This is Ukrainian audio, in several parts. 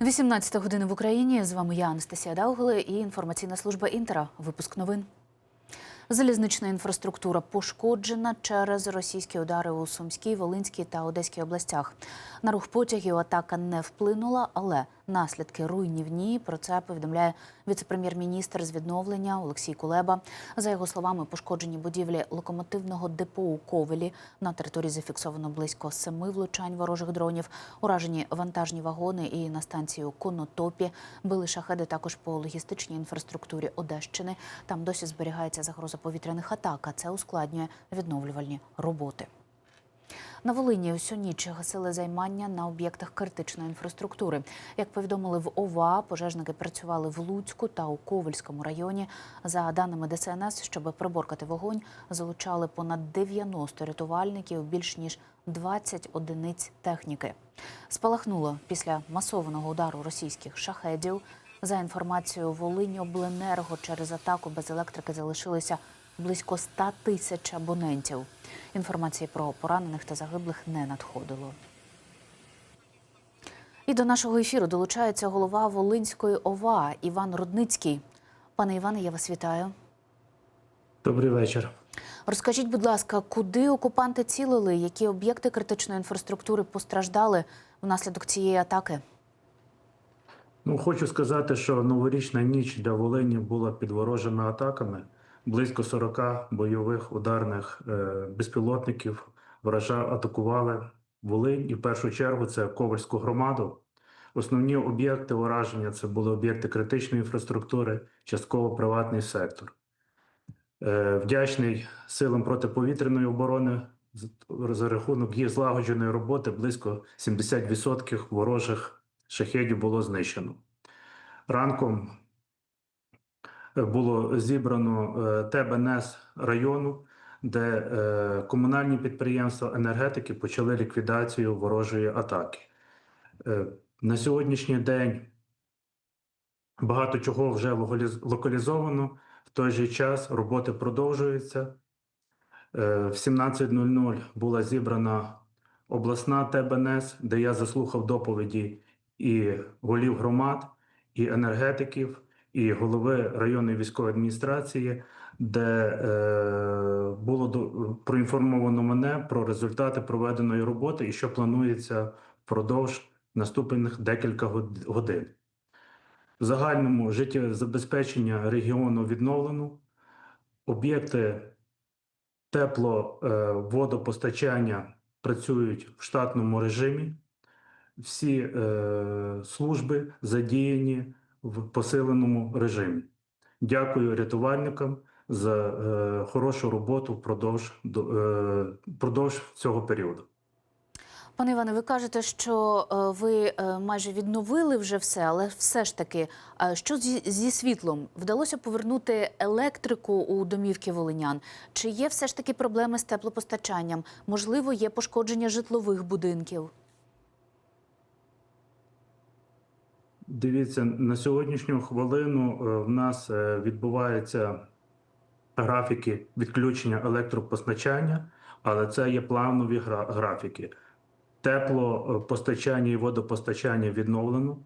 18 година в Україні. З вами я, Анастасія Даугли, і інформаційна служба Інтера. Випуск новин. Залізнична інфраструктура пошкоджена через російські удари у Сумській, Волинській та Одеській областях. На рух потягів атака не вплинула, але наслідки руйнівні. Про це повідомляє віце-прем'єр-міністр з відновлення Олексій Кулеба. За його словами, пошкоджені будівлі локомотивного депо у Ковелі. На території зафіксовано близько семи влучань ворожих дронів. Уражені вантажні вагони і на станції у Конотопі. Били шахеди також по логістичній інфраструктурі Одещини. Там досі зберігається загроза повітряних атак, а це ускладнює відновлювальні роботи. На Волині усю ніч гасили займання на об'єктах критичної інфраструктури. Як повідомили в ОВА, пожежники працювали в Луцьку та у Ковельському районі. За даними ДСНС, щоб приборкати вогонь, залучали понад 90 рятувальників, більш ніж 20 одиниць техніки. Спалахнуло після масованого удару російських шахедів. За інформацією Волиньобленерго, через атаку без електрики залишилися близько 100 тисяч абонентів. Інформації про поранених та загиблих не надходило. І до нашого ефіру долучається голова Волинської ОВА Іван Рудницький. Пане Іване, я вас вітаю. Добрий вечір. Розкажіть, будь ласка, куди окупанти цілили, які об'єкти критичної інфраструктури постраждали внаслідок цієї атаки? Ну, хочу сказати, що новорічна ніч для Волині була підворожена атаками. Близько 40 бойових ударних е, безпілотників ворожа атакували Волинь, і в першу чергу це Ковальську громаду. Основні об'єкти ураження це були об'єкти критичної інфраструктури, частково приватний сектор. Е, вдячний силам протиповітряної оборони за рахунок їх злагодженої роботи близько 70% ворожих шахедів було знищено. Ранком було зібрано е, ТБНС району, де е, комунальні підприємства енергетики почали ліквідацію ворожої атаки. Е, На сьогоднішній день багато чого вже локалізовано. В той же час роботи продовжуються. В 17.00 була зібрана обласна ТБНС, де я заслухав доповіді і голів громад, і енергетиків, і голови районної військової адміністрації, де е, було проінформовано мене про результати проведеної роботи і що планується впродовж наступних декілька годин. В загальному життєзабезпечення регіону відновлено. Об'єкти тепло, е, водопостачання працюють в штатному режимі. Всі е, служби задіяні в посиленому режимі. Дякую рятувальникам за е, хорошу роботу впродовж, до- е, впродовж цього періоду. Пане Іване, ви кажете, що е, ви е, майже відновили вже все, але все ж таки, е, що зі світлом? Вдалося повернути електрику у домівки волинян? Чи є все ж таки проблеми з теплопостачанням? Можливо, є пошкодження житлових будинків? Дивіться, на сьогоднішню хвилину е, в нас е, відбуваються графіки відключення електропостачання, але це є планові графіки. Теплопостачання і водопостачання відновлено.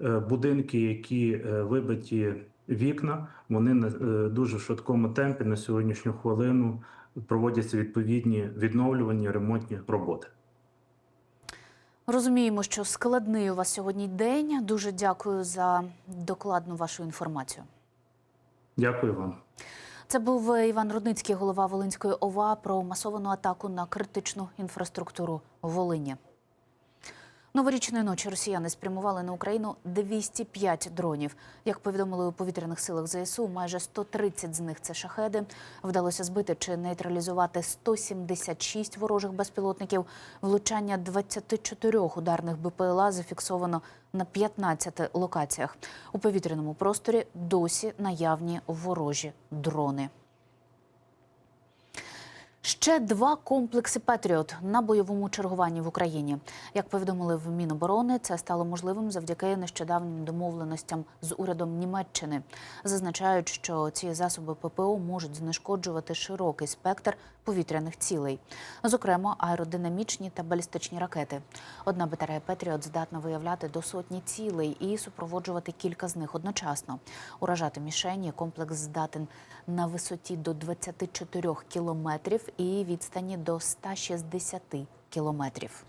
Е, Будинки, які е, вибиті вікна, вони на е, дуже швидкому темпі на сьогоднішню хвилину проводяться відповідні відновлювані ремонтні роботи. Розуміємо, що складний у вас сьогодні день. Дуже дякую за докладну вашу інформацію. Дякую вам. Це був Іван Рудницький, голова Волинської ОВА, про масовану атаку на критичну інфраструктуру Волині. Новорічної ночі росіяни спрямували на Україну 205 дронів. Як повідомили у повітряних силах ЗСУ, майже 130 з них це шахеди. Вдалося збити чи нейтралізувати 176 ворожих безпілотників. Влучання 24 ударних БПЛА зафіксовано на 15 локаціях. У повітряному просторі досі наявні ворожі дрони. Ще два комплекси Петріот на бойовому чергуванні в Україні. Як повідомили в Міноборони, це стало можливим завдяки нещодавнім домовленостям з урядом Німеччини. Зазначають, що ці засоби ППО можуть знешкоджувати широкий спектр повітряних цілей, зокрема аеродинамічні та балістичні ракети. Одна батарея Петріот здатна виявляти до сотні цілей і супроводжувати кілька з них одночасно. Уражати мішені комплекс здатен на висоті до 24 кілометрів і відстані до 160 кілометрів.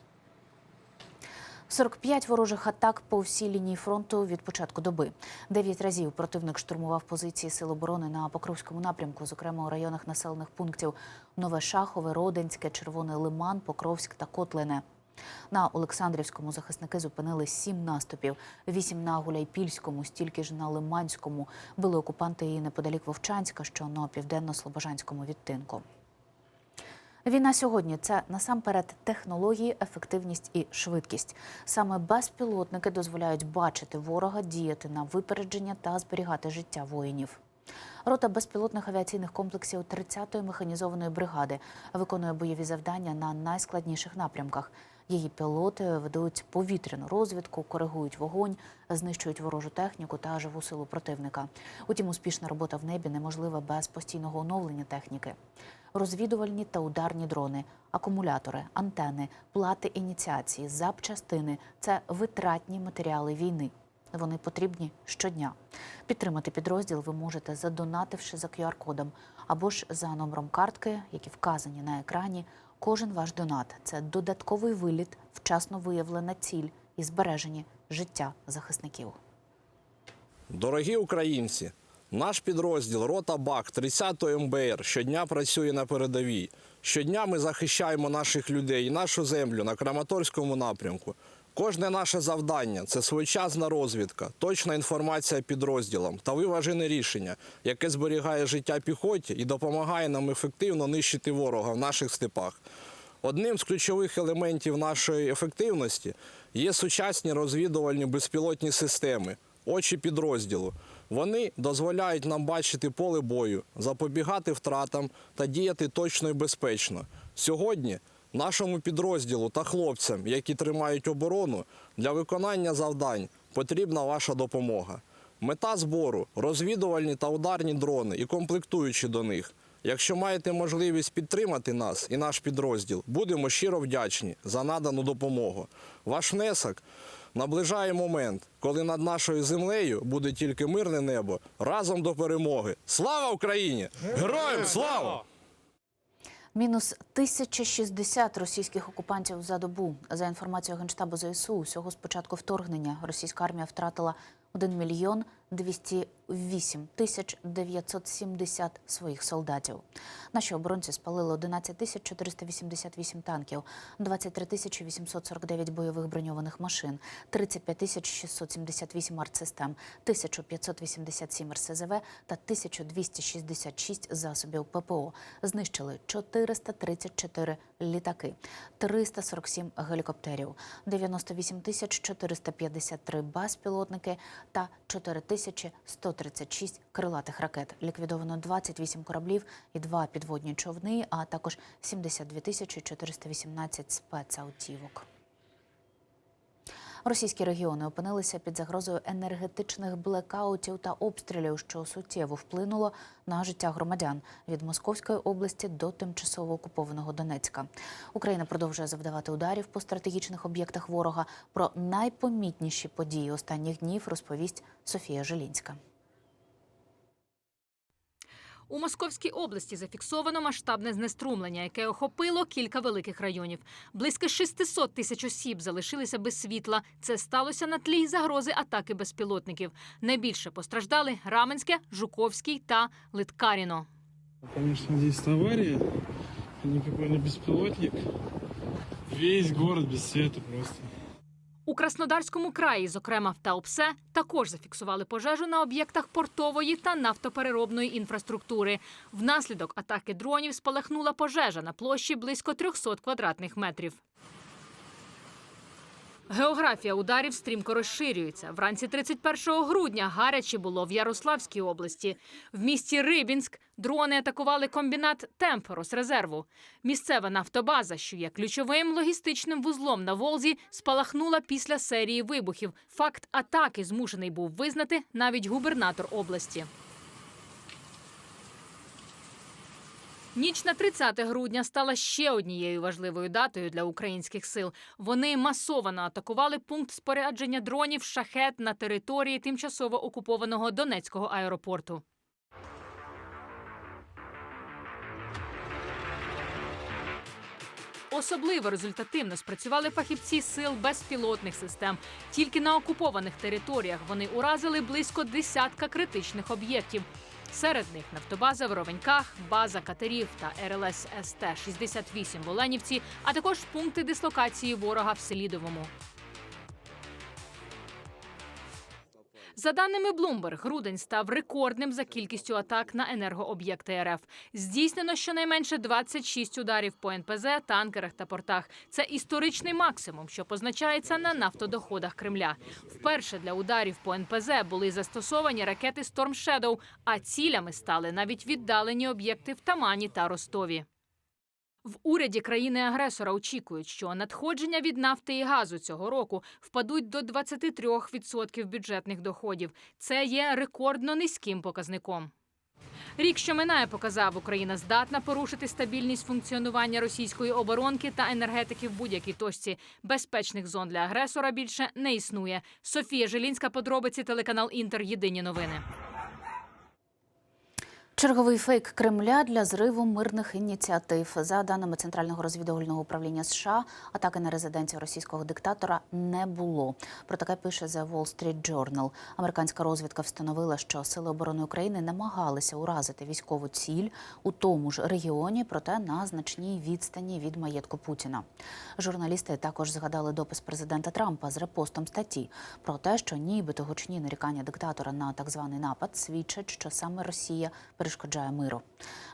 45 ворожих атак по всій лінії фронту від початку доби. Дев'ять разів противник штурмував позиції сил оборони на Покровському напрямку, зокрема у районах населених пунктів Нове Шахове, Родинське, Червоний Лиман, Покровськ та Котлине. На Олександрівському захисники зупинили сім наступів, вісім на Гуляйпільському, стільки ж на Лиманському. Били окупанти і неподалік Вовчанська, що на південно-слобожанському відтинку. Війна сьогодні це насамперед технології, ефективність і швидкість. Саме безпілотники дозволяють бачити ворога, діяти на випередження та зберігати життя воїнів. Рота безпілотних авіаційних комплексів 30-ї механізованої бригади виконує бойові завдання на найскладніших напрямках. Її пілоти ведуть повітряну розвідку, коригують вогонь, знищують ворожу техніку та живу силу противника. Утім, успішна робота в небі неможлива без постійного оновлення техніки. Розвідувальні та ударні дрони, акумулятори, антени, плати ініціації, запчастини це витратні матеріали війни. Вони потрібні щодня. Підтримати підрозділ ви можете задонативши за QR-кодом або ж за номером картки, які вказані на екрані. Кожен ваш донат це додатковий виліт, вчасно виявлена ціль і збережені життя захисників. Дорогі українці, наш підрозділ Рота Бак 30-ї МБР щодня працює на передовій. Щодня ми захищаємо наших людей і нашу землю на Краматорському напрямку. Кожне наше завдання це своєчасна розвідка, точна інформація підрозділам та виважене рішення, яке зберігає життя піхоті і допомагає нам ефективно нищити ворога в наших степах. Одним з ключових елементів нашої ефективності є сучасні розвідувальні безпілотні системи, очі підрозділу. Вони дозволяють нам бачити поле бою, запобігати втратам та діяти точно і безпечно. Сьогодні нашому підрозділу та хлопцям, які тримають оборону, для виконання завдань потрібна ваша допомога. Мета збору розвідувальні та ударні дрони і комплектуючі до них. Якщо маєте можливість підтримати нас і наш підрозділ, будемо щиро вдячні за надану допомогу. Ваш внесок наближає момент, коли над нашою землею буде тільки мирне небо разом до перемоги. Слава Україні! Героям слава! Мінус 1060 російських окупантів за добу. За інформацією Генштабу ЗСУ, усього з початку вторгнення російська армія втратила 1 мільйон 208 тисяч 970 своїх солдатів. Наші оборонці спалили 11 тисяч 488 танків, 23 тисячі 849 бойових броньованих машин, 35 тисяч 678 артсистем, 1587 РСЗВ та 1266 засобів ППО. Знищили 434 літаки, 347 гелікоптерів, 98 тисяч 453 безпілотники та 4136 крилатих ракет. Ліквідовано 28 кораблів і два підводні човни, а також 72 тисячі 418 спецавтівок. Російські регіони опинилися під загрозою енергетичних блекаутів та обстрілів, що суттєво вплинуло на життя громадян від Московської області до тимчасово окупованого Донецька. Україна продовжує завдавати ударів по стратегічних об'єктах ворога. Про найпомітніші події останніх днів розповість Софія Жилінська. У Московській області зафіксовано масштабне знеструмлення, яке охопило кілька великих районів. Близько 600 тисяч осіб залишилися без світла. Це сталося на тлі загрози атаки безпілотників. Найбільше постраждали Раменське, Жуковський та Литкаріно. Конечно, здесь авария, никакой не беспилотник. Весь город без света просто. У Краснодарському краї, зокрема в Таупсе, також зафіксували пожежу на об'єктах портової та нафтопереробної інфраструктури. Внаслідок атаки дронів спалахнула пожежа на площі близько 300 квадратних метрів. Географія ударів стрімко розширюється. Вранці 31 грудня гаряче було в Ярославській області. В місті Рибінськ дрони атакували комбінат Темп Росрезерву. Місцева нафтобаза, що є ключовим логістичним вузлом на Волзі, спалахнула після серії вибухів. Факт атаки змушений був визнати навіть губернатор області. Ніч на 30 грудня стала ще однією важливою датою для українських сил. Вони масово атакували пункт спорядження дронів шахет на території тимчасово окупованого Донецького аеропорту. Особливо результативно спрацювали фахівці сил безпілотних систем. Тільки на окупованих територіях вони уразили близько десятка критичних об'єктів. Серед них нафтобаза в Ровеньках, база катерів та РЛС СТ-68 в Оленівці, а також пункти дислокації ворога в Селідовому. За даними Bloomberg, грудень став рекордним за кількістю атак на енергооб'єкти РФ. Здійснено щонайменше 26 ударів по НПЗ, танкерах та портах. Це історичний максимум, що позначається на нафтодоходах Кремля. Вперше для ударів по НПЗ були застосовані ракети Storm Shadow, а цілями стали навіть віддалені об'єкти в Тамані та Ростові. В уряді країни-агресора очікують, що надходження від нафти і газу цього року впадуть до 23% бюджетних доходів. Це є рекордно низьким показником. Рік, що минає, показав, Україна здатна порушити стабільність функціонування російської оборонки та енергетики в будь-якій точці. Безпечних зон для агресора більше не існує. Софія Жилінська, подробиці, телеканал Інтер. Єдині новини. Черговий фейк Кремля для зриву мирних ініціатив. За даними Центрального розвідувального управління США, атаки на резиденцію російського диктатора не було. Про таке пише The Wall Street Journal. Американська розвідка встановила, що сили оборони України намагалися уразити військову ціль у тому ж регіоні, проте на значній відстані від маєтку Путіна. Журналісти також згадали допис президента Трампа з репостом статті про те, що нібито гучні нарікання диктатора на так званий напад свідчать, що саме Росія перешкоджає миру.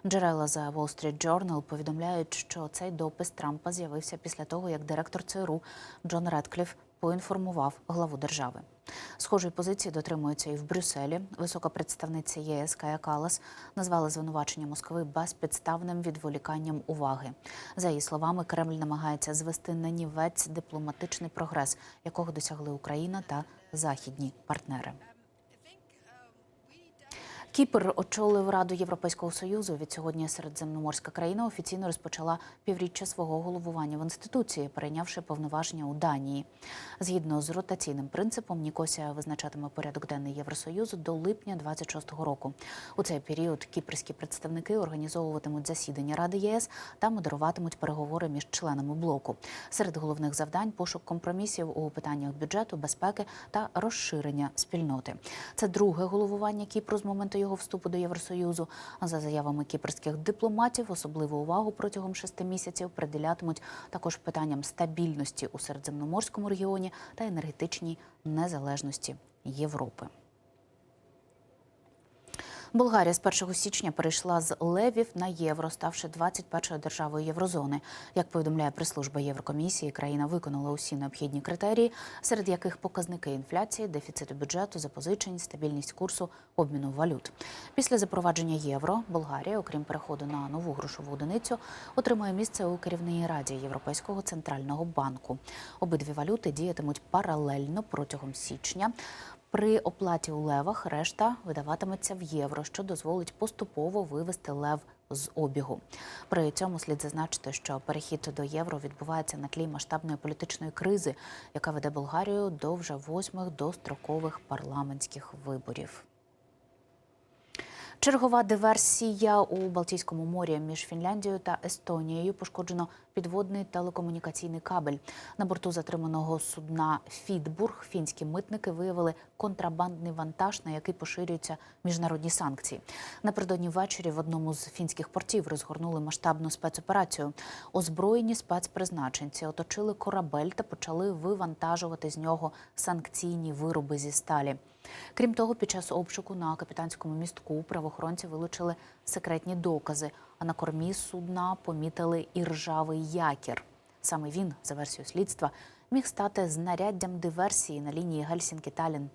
Джерела за Wall Street Journal повідомляють, що цей допис Трампа з'явився після того, як директор ЦРУ Джон Редкліф поінформував главу держави. Схожої позиції дотримуються і в Брюсселі. Висока представниця ЄС Кая Калас назвала звинувачення Москви безпідставним відволіканням уваги. За її словами, Кремль намагається звести на нівець дипломатичний прогрес, якого досягли Україна та західні партнери. Кіпр очолив Раду Європейського союзу. Від сьогодні середземноморська країна офіційно розпочала півріччя свого головування в інституції, перейнявши повноваження у Данії. Згідно з ротаційним принципом, Нікосія визначатиме порядок денний Євросоюзу до липня 26-го року. У цей період кіпрські представники організовуватимуть засідання Ради ЄС та модеруватимуть переговори між членами блоку. Серед головних завдань пошук компромісів у питаннях бюджету, безпеки та розширення спільноти. Це друге головування Кіпру з моменту його вступу до Євросоюзу. За заявами кіпрських дипломатів, особливу увагу протягом шести місяців приділятимуть також питанням стабільності у середземноморському регіоні та енергетичній незалежності Європи. Болгарія з 1 січня перейшла з левів на євро, ставши 21-ю державою єврозони. Як повідомляє прес-служба Єврокомісії, країна виконала усі необхідні критерії, серед яких показники інфляції, дефіциту бюджету, запозичень, стабільність курсу, обміну валют. Після запровадження євро Болгарія, окрім переходу на нову грошову одиницю, отримує місце у керівній раді Європейського центрального банку. Обидві валюти діятимуть паралельно протягом січня. При оплаті у левах решта видаватиметься в євро, що дозволить поступово вивести лев з обігу. При цьому слід зазначити, що перехід до євро відбувається на тлі масштабної політичної кризи, яка веде Болгарію до вже восьмих дострокових парламентських виборів. Чергова диверсія у Балтійському морі між Фінляндією та Естонією пошкоджено підводний телекомунікаційний кабель. На борту затриманого судна Фідбург фінські митники виявили контрабандний вантаж, на який поширюються міжнародні санкції. Напередодні ввечері в одному з фінських портів розгорнули масштабну спецоперацію. Озброєні спецпризначенці оточили корабель та почали вивантажувати з нього санкційні вироби зі сталі. Крім того, під час обшуку на капітанському містку правоохоронці вилучили секретні докази, а на кормі судна помітили і ржавий якір. Саме він, за версією слідства, міг стати знаряддям диверсії на лінії Гельсінкі-Талін.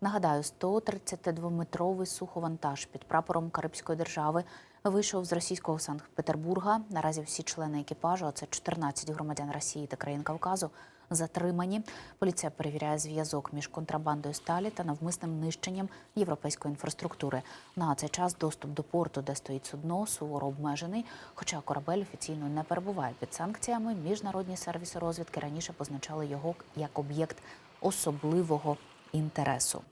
Нагадаю, 132-метровий суховантаж під прапором Карибської держави вийшов з російського Санкт-Петербурга. Наразі всі члени екіпажу, а це 14 громадян Росії та країн Кавказу, затримані. Поліція перевіряє зв'язок між контрабандою сталі та навмисним нищенням європейської інфраструктури. На цей час доступ до порту, де стоїть судно, суворо обмежений. Хоча корабель офіційно не перебуває під санкціями, міжнародні сервіси розвідки раніше позначали його як об'єкт особливого інтересу.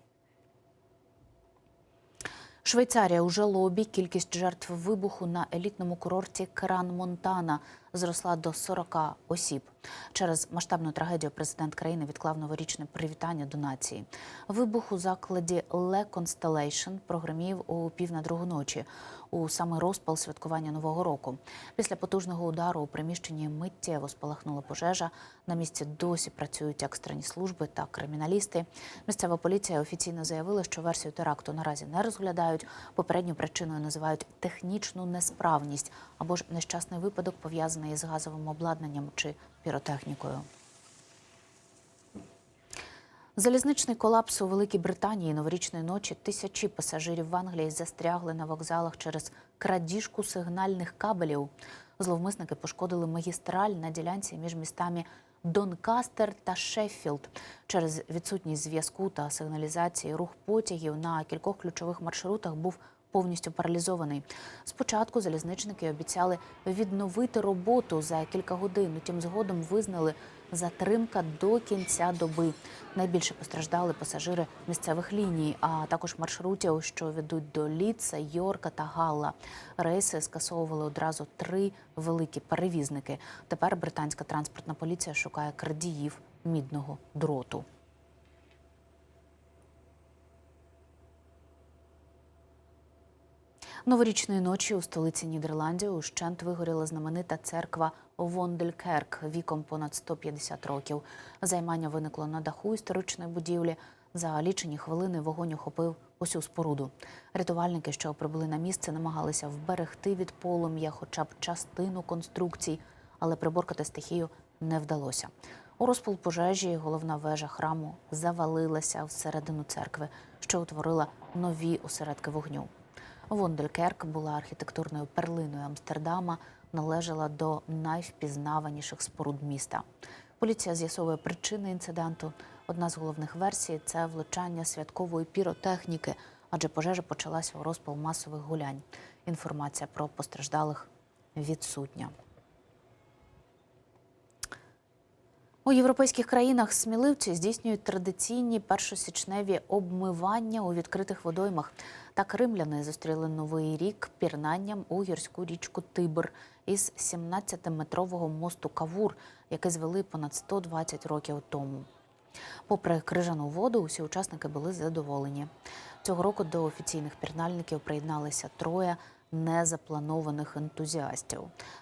Швейцарія у жалобі. Кількість жертв вибуху на елітному курорті Кран Монтана зросла до 40 осіб. Через масштабну трагедію президент країни відклав новорічне привітання до нації. Вибух у закладі Le Constellation прогремів у пів на другу ночі у саме розпал святкування нового року. Після потужного удару у приміщенні миттєво спалахнула пожежа. На місці досі працюють екстрені служби та криміналісти. Місцева поліція офіційно заявила, що версію теракту наразі не розглядають. Попередньою причиною називають технічну несправність або ж нещасний випадок пов'язаний із газовим обладнанням чи піротехнікою. Залізничний колапс у Великій Британії новорічної ночі тисячі пасажирів в Англії застрягли на вокзалах через крадіжку сигнальних кабелів. Зловмисники пошкодили магістраль на ділянці між містами Донкастер та Шеффілд. Через відсутність зв'язку та сигналізації рух потягів на кількох ключових маршрутах був повністю паралізований. Спочатку залізничники обіцяли відновити роботу за кілька годин. Утім, згодом визнали затримка до кінця доби. Найбільше постраждали пасажири місцевих ліній, а також маршрутів, що ведуть до Ліца, Йорка та Галла. Рейси скасовували одразу три великі перевізники. Тепер британська транспортна поліція шукає крадіїв мідного дроту. Новорічної ночі у столиці Нідерландів ущент вигоріла знаменита церква Вонделькерк віком понад 150 років. Займання виникло на даху історичної будівлі. За лічені хвилини вогонь охопив усю споруду. Рятувальники, що прибули на місце, намагалися вберегти від полум'я хоча б частину конструкцій, але приборкати стихію не вдалося. У розпал пожежі головна вежа храму завалилася всередину церкви, що утворила нові осередки вогню. Вонделькерк була архітектурною перлиною Амстердама, належала до найвпізнаваніших споруд міста. Поліція з'ясовує причини інциденту. Одна з головних версій це влучання святкової піротехніки, адже пожежа почалася у розпал масових гулянь. Інформація про постраждалих відсутня. У європейських країнах сміливці здійснюють традиційні першосічневі обмивання у відкритих водоймах. Так римляни зустріли новий рік пірнанням у гірську річку Тибр із 17-метрового мосту Кавур, який звели понад 120 років тому. Попри крижану воду, усі учасники були задоволені. Цього року до офіційних пірнальників приєдналися троє незапланованих ентузіастів.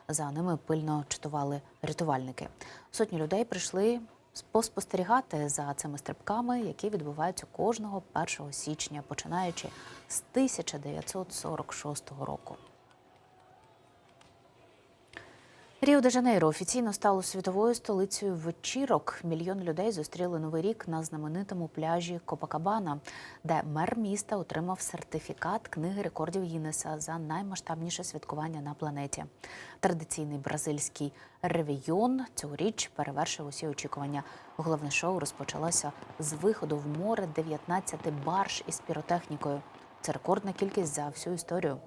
За ними пильно читували рятувальники. Сотні людей прийшли поспостерігати за цими стрибками, які відбуваються кожного 1 січня, починаючи з 1946 року. Ріо де Жанейро офіційно стало світовою столицею вечірок. Мільйон людей зустріли новий рік на знаменитому пляжі Копакабана, де мер міста отримав сертифікат книги рекордів Гіннеса за наймасштабніше святкування на планеті. Традиційний бразильський ревійон цьогоріч перевершив усі очікування. Головне шоу розпочалося з виходу в море 19 барж із піротехнікою. Це рекордна кількість за всю історію.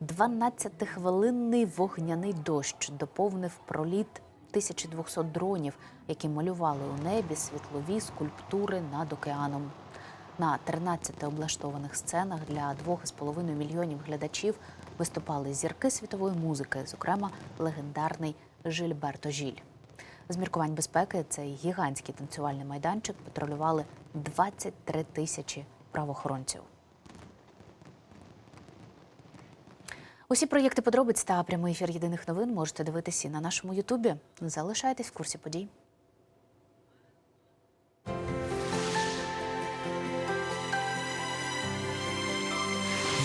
12-хвилинний вогняний дощ доповнив проліт 1200 дронів, які малювали у небі світлові скульптури над океаном. На 13 облаштованих сценах для 2,5 мільйонів глядачів виступали зірки світової музики, зокрема легендарний Жильберто Жіль. З міркувань безпеки цей гігантський танцювальний майданчик патрулювали 23 тисячі правоохоронців. Усі проєкти подробиць та прямий ефір єдиних новин можете дивитися на нашому Ютубі. Залишайтесь в курсі подій.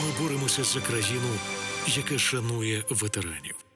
Ми боремося за країну, яка шанує ветеранів.